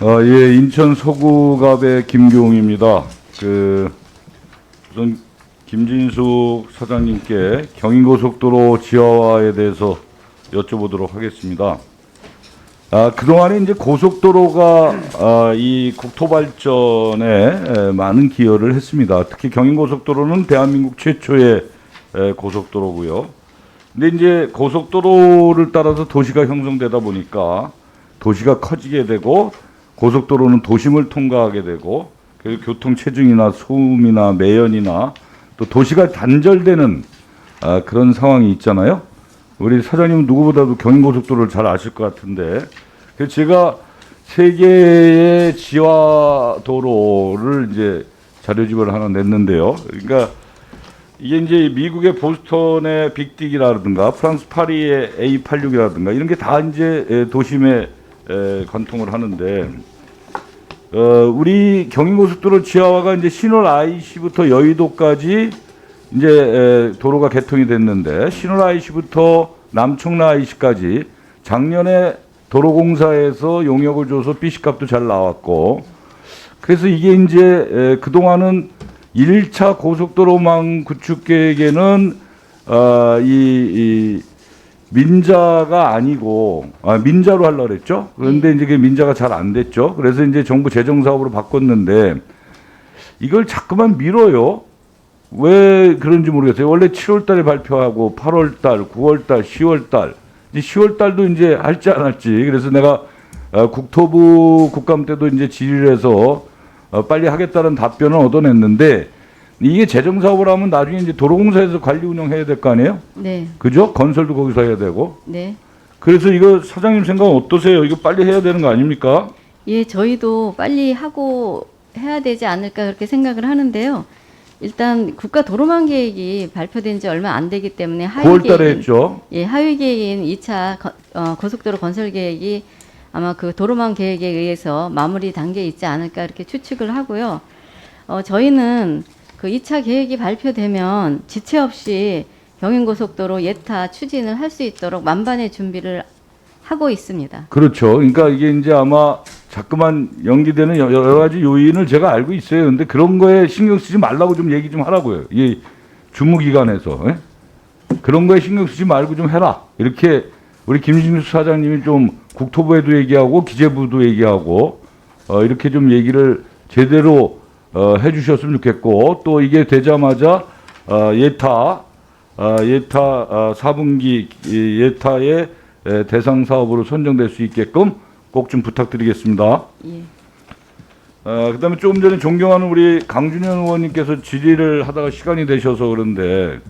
아, 예, 인천 서구갑의 김교웅입니다. 그 우선 김진숙 사장님께 경인고속도로 지하화에 대해서 여쭤보도록 하겠습니다. 아, 그동안에 이제 고속도로가 아, 이 국토 발전에 에, 많은 기여를 했습니다. 특히 경인고속도로는 대한민국 최초의 에, 고속도로고요. 근데 이제 고속도로를 따라서 도시가 형성되다 보니까 도시가 커지게 되고 고속도로는 도심을 통과하게 되고 그리고 교통 체증이나 소음이나 매연이나 또 도시가 단절되는 아, 그런 상황이 있잖아요. 우리 사장님은 누구보다도 경인고속도로를 잘 아실 것 같은데 그래서 제가 세계의 지하 도로를 이제 자료집을 하나 냈는데요. 그러니까 이게 이제 미국의 보스턴의 빅딕이라든가 프랑스 파리의 A86이라든가 이런 게 다 이제 에, 도심에 에, 관통을 하는데 어, 우리 경인고속도로 지하화가 이제 신월 IC부터 여의도까지 이제 에, 도로가 개통이 됐는데 신월 IC부터 남청라 IC까지 작년에 도로공사에서 용역을 줘서 BC값도 잘 나왔고 그래서 이게 이제 에, 그동안은 1차 고속도로망 구축 계획에는 어, 이, 이 민자가 아니고 아, 민자로 하려고 그랬죠. 그런데 이제 그 민자가 잘 안 됐죠. 그래서 이제 정부 재정 사업으로 바꿨는데 이걸 자꾸만 미뤄요. 왜 그런지 모르겠어요. 원래 7월 달에 발표하고 8월 달, 9월 달, 10월 달. 이제 10월 달도 이제 할지 안 할지. 그래서 내가 어, 국토부 국감 때도 이제 질의를 해서 어, 빨리 하겠다는 답변을 얻어냈는데 이게 재정 사업을 하면 나중에 이제 도로공사에서 관리 운영해야 될 거 아니에요? 네, 그죠? 건설도 거기서 해야 되고. 네. 그래서 이거 사장님 생각은 어떠세요? 이거 빨리 해야 되는 거 아닙니까? 예, 저희도 빨리 하고 해야 되지 않을까 그렇게 생각을 하는데요. 일단 국가 도로망 계획이 발표된 지 얼마 안 되기 때문에 하위 9월 달에 계획인, 했죠. 예, 하위 계획인 2차 거, 어, 고속도로 건설 계획이 아마 그 도로망 계획에 의해서 마무리 단계에 있지 않을까 이렇게 추측을 하고요. 어, 저희는 그 2차 계획이 발표되면 지체 없이 경인고속도로 예타 추진을 할 수 있도록 만반의 준비를 하고 있습니다. 그렇죠. 그러니까 이게 이제 아마 자꾸만 연기되는 여- 여러 가지 요인을 제가 알고 있어요. 근데 그런 거에 신경 쓰지 말라고 좀 얘기 좀 하라고요. 이 주무기관에서. 예? 그런 거에 신경 쓰지 말고 좀 해라. 이렇게 우리 김진수 사장님이 좀 국토부에도 얘기하고 기재부도 얘기하고 어, 이렇게 좀 얘기를 제대로 어, 해주셨으면 좋겠고 또 이게 되자마자 어, 예타 어, 예타 어, 4분기 이 예타의 에, 대상 사업으로 선정될 수 있게끔 꼭 좀 부탁드리겠습니다. 예. 어, 그다음에 조금 전에 존경하는 우리 강준현 의원님께서 질의를 하다가 시간이 되셔서 그런데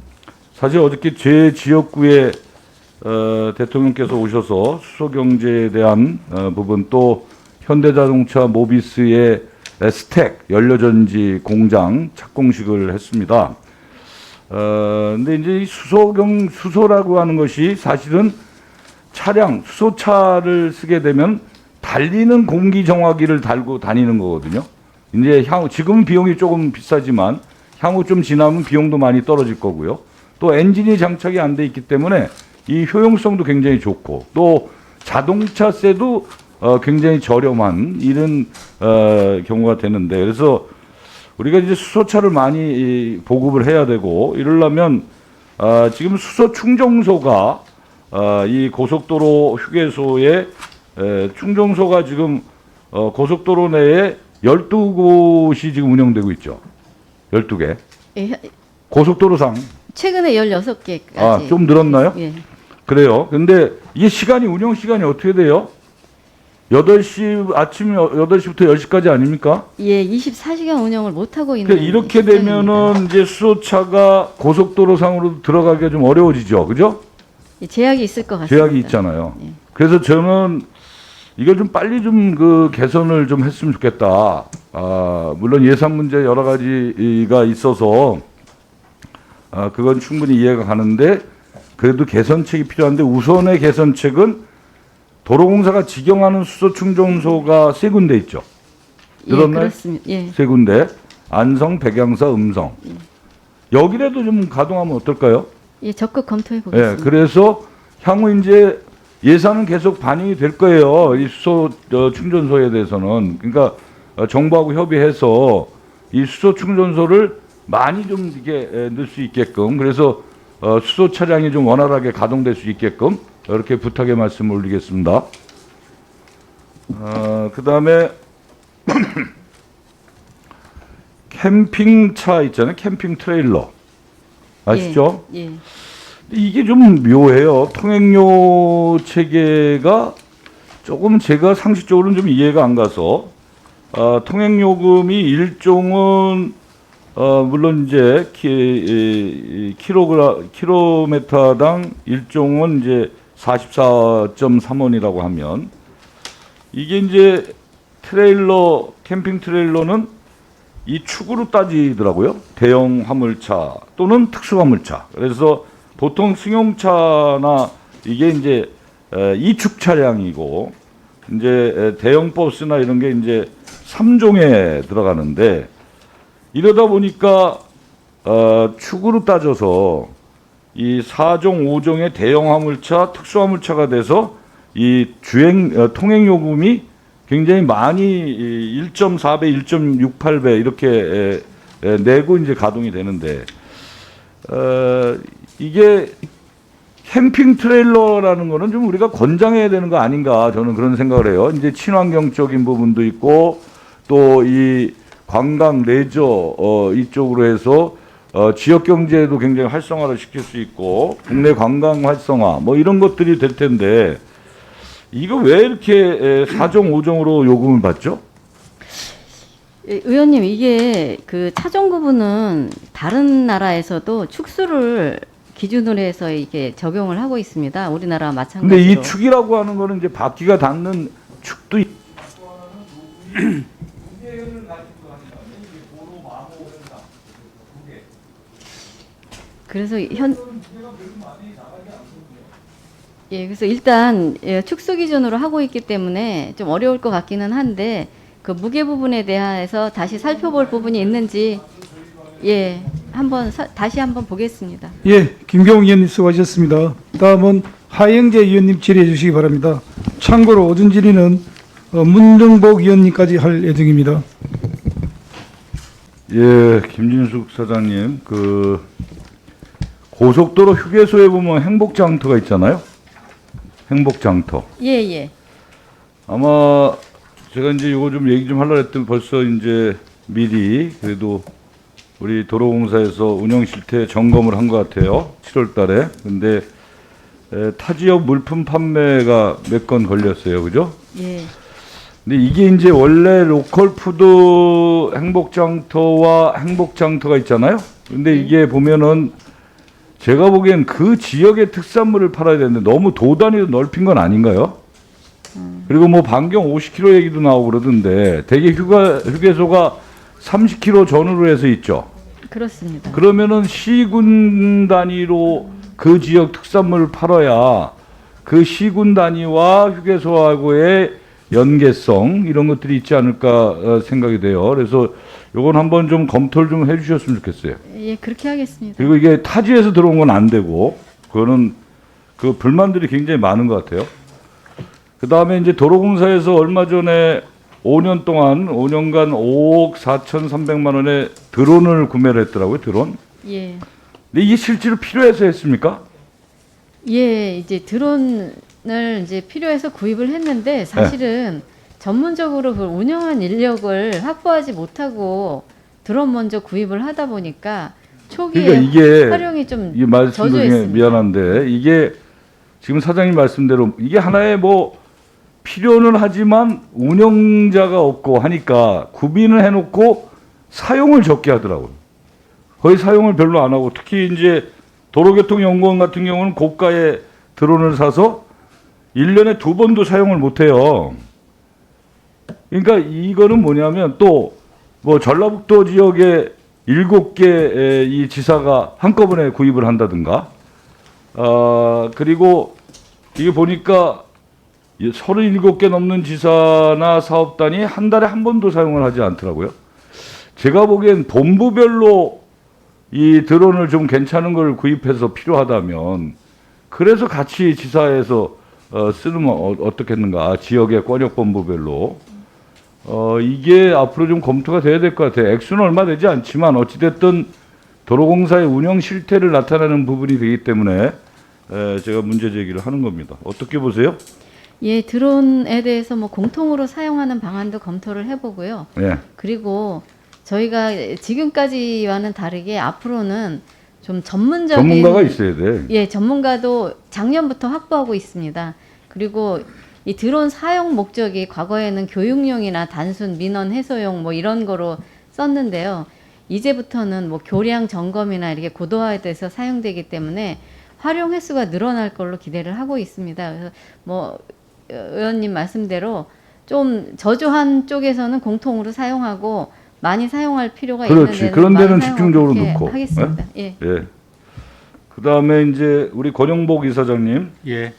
사실 어저께 제 지역구에 어, 대통령께서 오셔서 수소 경제에 대한 어, 부분 또 현대자동차 모비스의 스택 연료전지 공장 착공식을 했습니다. 어, 근데 이제 이 수소경 수소라고 하는 것이 사실은 차량 수소차를 쓰게 되면 달리는 공기 정화기를 달고 다니는 거거든요. 이제 향후 지금 비용이 조금 비싸지만 향후 좀 지나면 비용도 많이 떨어질 거고요. 또 엔진이 장착이 안 돼 있기 때문에 이 효용성도 굉장히 좋고 또 자동차세도 어, 굉장히 저렴한 이런 어, 경우가 되는데 그래서 우리가 이제 수소차를 많이 이, 보급을 해야 되고 이러려면 아, 지금 수소 충전소가 아, 이 고속도로 휴게소에 에, 충전소가 지금 어, 고속도로 내에 12곳이 지금 운영되고 있죠. 12개. 예, 고속도로상 최근에 16개까지. 아, 좀 늘었나요? 예. 그래요. 근데 이게 시간이 운영 시간이 어떻게 돼요? 8시 아침 8시부터 10시까지 아닙니까? 예, 24시간 운영을 못 하고 있는 그러니까 이렇게 시점입니다. 되면은 이제 수소차가 고속도로상으로 들어가기가 좀 어려워지죠. 그죠? 예, 제약이 있을 것 같습니다. 제약이 있잖아요. 예. 그래서 저는 이걸 좀 빨리 좀 그 개선을 좀 했으면 좋겠다. 아, 물론 예산 문제 여러 가지가 있어서 아, 그건 충분히 이해가 가는데 그래도 개선책이 필요한데 우선의 개선책은 도로공사가 직영하는 수소 충전소가 세 군데 있죠. 예, 들었나요? 그렇습니다. 예. 세 군데 안성, 백양사, 음성. 여기라도 좀 가동하면 어떨까요? 예, 적극 검토해 예, 보겠습니다. 그래서 향후 이제 예산은 계속 반영이 될 거예요. 이 수소 어, 충전소에 대해서는 그러니까 어, 정부하고 협의해서 이 수소 충전소를 많이 좀 이게 에, 넣을 수 있게끔 그래서 어, 수소 차량이 좀 원활하게 가동될 수 있게끔 이렇게 부탁의 말씀을 올리겠습니다. 어, 그 다음에 캠핑차 있잖아요. 캠핑 트레일러 아시죠? 예. 예. 이게 좀 묘해요. 통행료 체계가 조금 제가 상식적으로는 좀 이해가 안 가서 어, 통행요금이 일종은 어, 물론 이제 키, 킬로그라 킬로미터당 일종은 이제 44.3원이라고 하면 이게 이제 트레일러 캠핑 트레일러는 이 축으로 따지더라고요. 대형 화물차 또는 특수 화물차. 그래서 보통 승용차나 이게 이제 에, 이축 차량이고 이제 에, 대형 버스나 이런 게 이제 3종에 들어가는데 이러다 보니까 어, 축으로 따져서 이 4종, 5종의 대형 화물차, 특수 화물차가 돼서 이 주행 어, 통행 요금이 굉장히 많이 1.4배, 1.68배 이렇게 에, 에, 내고 이제 가동이 되는데 어, 이게 캠핑 트레일러라는 거는 좀 우리가 권장해야 되는 거 아닌가 저는 그런 생각을 해요. 이제 친환경적인 부분도 있고 또이 관광 레저 어, 이쪽으로 해서 어, 지역 경제도 굉장히 활성화를 시킬 수 있고 국내 관광 활성화 뭐 이런 것들이 될 텐데 이거 왜 이렇게 에, 4종 5종으로 요금을 받죠? 예, 의원님 이게 그 차종 구분은 다른 나라에서도 축수를 기준으로 해서 이게 적용을 하고 있습니다. 우리나라와 마찬가지로. 근데 이 축이라고 하는 거는 이제 바퀴가 닿는 축도 있. 그래서 현 예, 그래서 일단 예, 축소 기준으로 하고 있기 때문에 좀 어려울 것 같기는 한데 그 무게 부분에 대해서 다시 살펴볼 부분이 있는지 예, 한번 사- 다시 한번 보겠습니다. 예, 김경호 의원님 수고하셨습니다. 다음은 하영재 의원님 질의해 주시기 바랍니다. 참고로 질의는 어, 문정복 의원님까지 할 예정입니다. 예, 김진숙 사장님, 그 고속도로 휴게소에 보면 행복장터가 있잖아요. 행복장터. 예, 예. 아마 제가 이제 이거 좀 얘기 좀 하려고 했더니 벌써 이제 미리 그래도 우리 도로공사에서 운영 실태 점검을 한 것 같아요. 7월 달에. 근데 에, 타 지역 물품 판매가 몇 건 걸렸어요. 그죠? 예. 근데 이게 이제 원래 로컬 푸드 행복장터와 행복장터가 있잖아요. 근데 이게 보면은 제가 보기엔 그 지역의 특산물을 팔아야 되는데 너무 도단위로 넓힌 건 아닌가요? 그리고 뭐 반경 50km 얘기도 나오고 그러던데 대개 휴가 휴게소가 30km 전후로 해서 있죠. 그렇습니다. 그러면은 시군 단위로 그 지역 특산물을 팔아야 그 시군 단위와 휴게소하고의 연계성 이런 것들이 있지 않을까 어, 생각이 돼요. 그래서 요건 한번 좀 검토를 좀 해주셨으면 좋겠어요. 예, 그렇게 하겠습니다. 그리고 이게 타지에서 들어온 건 안 되고 그거는 그 불만들이 굉장히 많은 것 같아요. 그 다음에 이제 도로공사에서 얼마 전에 5년 동안 5년간 5억 4,300만 원의 드론을 구매를 했더라고요. 드론. 예. 근데 이게 실제로 필요해서 했습니까? 예, 이제 드론 을 이제 필요해서 구입을 했는데 사실은 전문적으로 그걸 운영한 인력을 확보하지 못하고 드론 먼저 구입을 하다 보니까 초기에 그러니까 이게 활용이 좀 이 말씀 중에 저조했습니다. 미안한데 이게 지금 사장님 말씀대로 이게 하나의 뭐 필요는 하지만 운영자가 없고 하니까 구비는 해놓고 사용을 적게 하더라고요. 거의 사용을 별로 안 하고 특히 이제 도로교통연구원 같은 경우는 고가의 드론을 사서 1년에 두 번도 사용을 못 해요. 그러니까 이거는 뭐냐면 또 뭐 전라북도 지역에 일곱 개의 이 지사가 한꺼번에 구입을 한다든가, 아 그리고 이게 보니까 37개 넘는 지사나 사업단이 한 달에 한 번도 사용을 하지 않더라고요. 제가 보기엔 본부별로 이 드론을 좀 괜찮은 걸 구입해서 필요하다면 그래서 같이 지사에서 어, 쓰면 어, 어떻겠는가 지역의 권역본부별로 어, 이게 앞으로 좀 검토가 돼야 될 것 같아요. 액수는 얼마 되지 않지만 어찌됐든 도로공사의 운영 실태를 나타내는 부분이 되기 때문에 에, 제가 문제 제기를 하는 겁니다. 어떻게 보세요? 예, 드론에 대해서 뭐 공통으로 사용하는 방안도 검토를 해보고요. 예. 그리고 저희가 지금까지와는 다르게 앞으로는 좀 전문적인 전문가가 있어야 돼. 예, 전문가도 작년부터 확보하고 있습니다. 그리고 이 드론 사용 목적이 과거에는 교육용이나 단순 민원 해소용 뭐 이런 거로 썼는데요. 이제부터는 뭐 교량 점검이나 이렇게 고도화돼서 사용되기 때문에 활용 횟수가 늘어날 걸로 기대를 하고 있습니다. 그래서 뭐 의원님 말씀대로 좀 저조한 쪽에서는 공통으로 사용하고 많이 사용할 필요가 그렇지. 있는 데는 그런 데는 집중적으로 넣고. 하겠습니다. 예. 예. 그다음에 이제 우리 권영복 이사장님 예,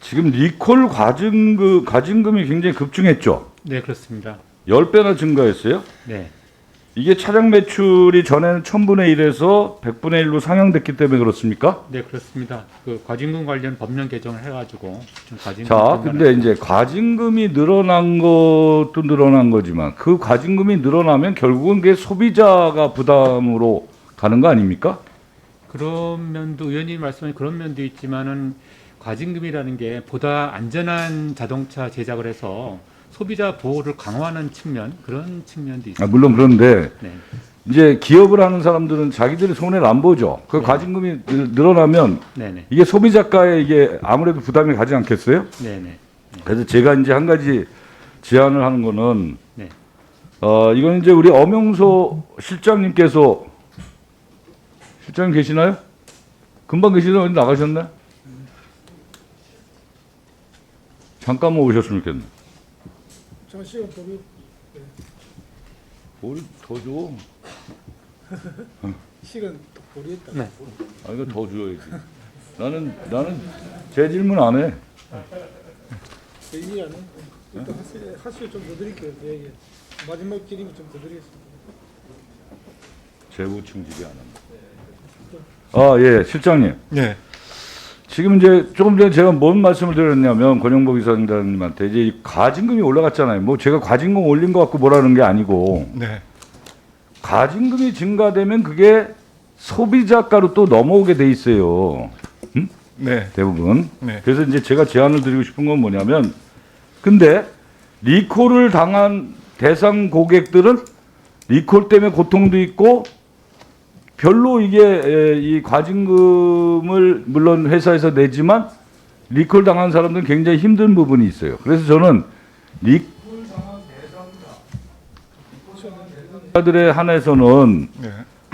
지금 리콜 과징금 과징금이 굉장히 급증했죠. 네 그렇습니다. 10배나 증가했어요. 네, 이게 차량 매출이 전에는 1000분의 1에서 100분의 1로 상향됐기 때문에 그렇습니까? 네 그렇습니다. 그 과징금 관련 법령 개정을 해가지고 좀 과징금 자, 근데 이제 과징금이 늘어난 것도 늘어난 거지만 그 과징금이 늘어나면 결국은 그게 소비자가 부담으로 가는 거 아닙니까? 그런 면도 의원님 말씀하신 그런 면도 있지만은 과징금이라는 게 보다 안전한 자동차 제작을 해서 소비자 보호를 강화하는 측면 그런 측면도 아, 있습니다. 물론 그런데 네, 이제 기업을 하는 사람들은 자기들이 손해를 안 보죠. 그 네. 과징금이 늘- 늘어나면 네, 네, 이게 소비자가에 이게 아무래도 부담이 가지 않겠어요? 네, 네, 그래서 제가 이제 한 가지 제안을 하는 거는 네. 어 이건 이제 우리 엄영소 실장님께서 실장님 계시나요? 금방 계시나 어디 나가셨나? 잠깐만 오셨으면 좋겠네. 잠시만 보류. 뭘더 줘? 시간 보류했다. 네. 아 이거 더 줘야지. 나는 나는 제 질문 안 해. 얘기 안 해. 일단 하실 하실 좀더 드릴게요. 예, 예. 마지막 질의는 좀더 드리겠습니다. 재우충 질이 안 한다. 아 예, 실장님. 예, 지금 이제 조금 전에 제가 뭔 말씀을 드렸냐면 권영복 이사장님한테 이제 이 과징금이 올라갔잖아요. 뭐 제가 과징금 올린 것 같고 뭐라는 게 아니고 네, 과징금이 증가되면 그게 소비자가로 또 넘어오게 돼 있어요. 네, 대부분. 네. 그래서 이제 제가 제안을 드리고 싶은 건 뭐냐면 근데 리콜을 당한 대상 고객들은 리콜 때문에 고통도 있고 별로 이게 에, 이 과징금을 물론 회사에서 내지만 리콜 당한 사람들은 굉장히 힘든 부분이 있어요. 그래서 저는 리콜 당한 대상자들에 한해서는 네,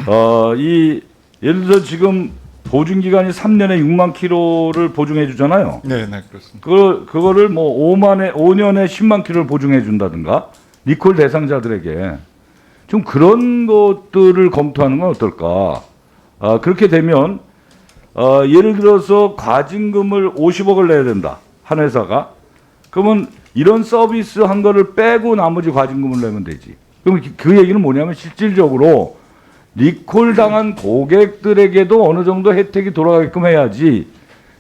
어, 이 예를 들어 지금 보증 기간이 3년에 6만 킬로를 보증해 주잖아요. 네, 네, 그렇습니다. 그 그거를 뭐 5만에 5년에 10만 킬로를 보증해 준다든가 리콜 대상자들에게 좀 그런 것들을 검토하는 건 어떨까? 아, 그렇게 되면 어, 예를 들어서 과징금을 50억을 내야 된다. 한 회사가. 그러면 이런 서비스 한 거를 빼고 나머지 과징금을 내면 되지. 그럼 그- 그 얘기는 뭐냐면 실질적으로 리콜 당한 고객들에게도 어느 정도 혜택이 돌아가게끔 해야지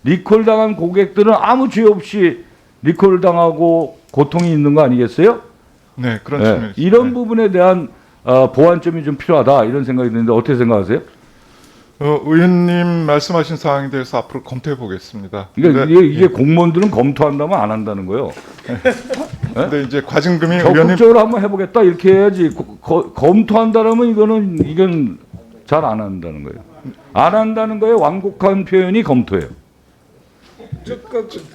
리콜 당한 고객들은 아무 죄 없이 리콜 당하고 고통이 있는 거 아니겠어요? 네, 그런 예, 측면이 있습니다. 이런 부분에 대한 어, 보완점이 좀 필요하다 이런 생각이 드는데 어떻게 생각하세요? 어, 의원님 말씀하신 사항에 대해서 앞으로 검토해 보겠습니다. 그러니까 근데, 이게, 이게 공무원들은 검토한다면 안 한다는 거예요. 근데 이제 과징금이 의원님 적극적으로 한번 해보겠다 이렇게 해야지 거- 거- 검토한다라면 이거는 이건 잘 안 한다는 거예요. 안 한다는 거에 완곡한 표현이 검토예요.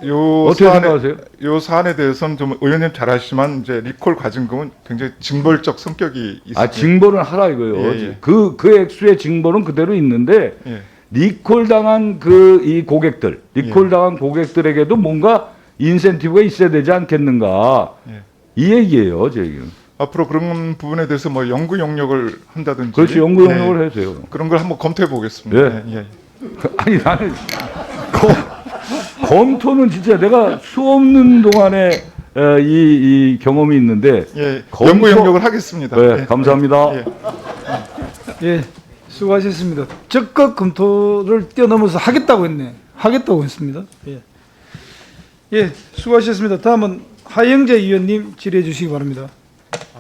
요 어떻게 사안에, 생각하세요? 요 사안에 대해서는 좀 의원님 잘 아시지만 이제 리콜 과징금은 굉장히 징벌적 성격이 있습니다. 아 징벌은 하라 이거예요. 예, 예. 그그 액수의 징벌은 그대로 있는데 예, 리콜 당한 그 이 고객들, 리콜 당한 고객들에게도 뭔가 인센티브가 있어야 되지 않겠는가 예. 이 얘기예요, 제 얘기는. 앞으로 그런 부분에 대해서 뭐 연구 용역을 한다든지 그렇지 연구 네, 영역을 해도 돼요. 그런 걸 한번 검토해 보겠습니다. 예. 예, 예. 아니 나는 검, 검토는 진짜 내가 수 없는 동안에 어, 이, 이 경험이 있는데 예, 검토- 연구 용역을 하겠습니다. 네, 예. 감사합니다. 예. 예, 수고하셨습니다. 적극 검토를 뛰어넘어서 하겠다고 했네. 하겠다고 했습니다. 예. 예, 수고하셨습니다. 다음은 하영재 의원님 질의해 주시기 바랍니다.